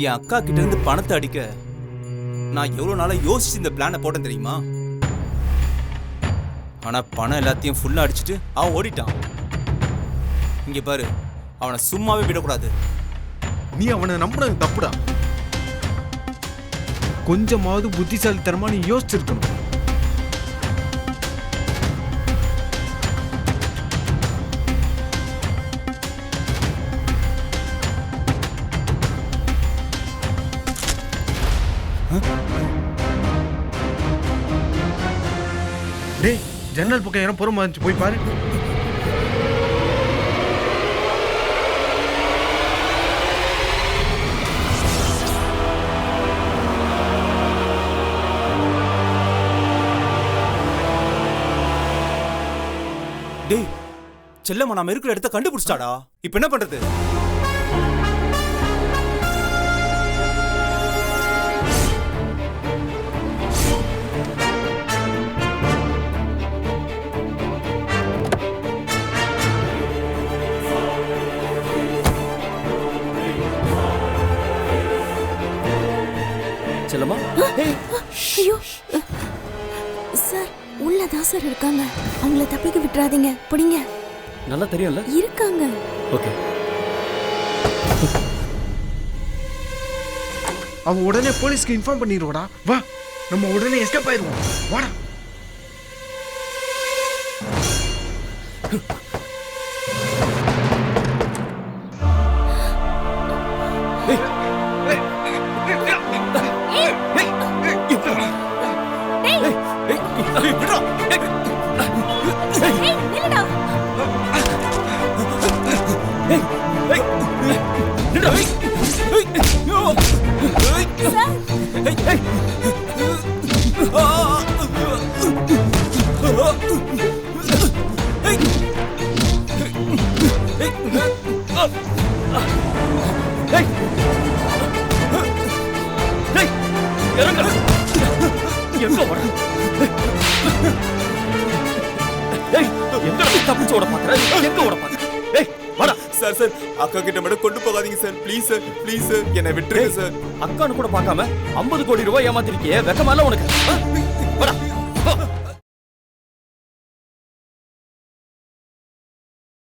என் அக்கா கிட்ட இருந்து பணத்தை அடிக்க நான் எவ்வளவு நாளா யோசிச்சு இந்த பிளானை போட்டேன் தெரியுமா? ஆனா பணம் எல்லாத்தையும் ஃபுல்லா அடிச்சிட்டு அவன் ஓடிட்டான். இங்க பாரு அவனை சும்மாவே விடக்கூடாது. நீ அவனை நம்பினது தப்புடா. கொஞ்சமாவது புத்திசாலித்தனமா நீ யோசிச்சிருக்கணும். டேய் ஜன்னல் பக்கம் யாரும் புறமா இருந்துச்சு போய் பாரு. டேய் செல்லம்மா நாம இருக்கிற இடத்த கண்டுபிடிச்சிட்டாடா. இப்போ என்ன பண்றது? செல்லம்மா ஐயோ சார் உள்ளதான் சார் இருக்காங்க. அவங்கள தப்பிக்க விட்டுறாதீங்க. பிடிங்க. நல்லா தெரியும்ல? இருக்காங்க. ஓகே. அவன் உடனே போலீஸ்க்கு இன்ஃபார்ம் பண்ணிடுவாடா. வா நம்ம உடனே எஸ்கேப் ஆயிடுவோம். வாடா. எங்க வர எங்க தப்பிச்சு ஓட பாக்குற எங்க ஓட பாக்குற வாடா. சார் சார் அக்கா கிட்ட மட்டும் கொண்டு போகாதீங்க sir. Please sir please sir என்னை விட்டுருங்க சார். அக்கான்னு கூட பார்க்காம 50 கோடி ரூபாய் ஏமாத்திருக்கியே வெக்கமா இல்ல உனக்கு? வாடா.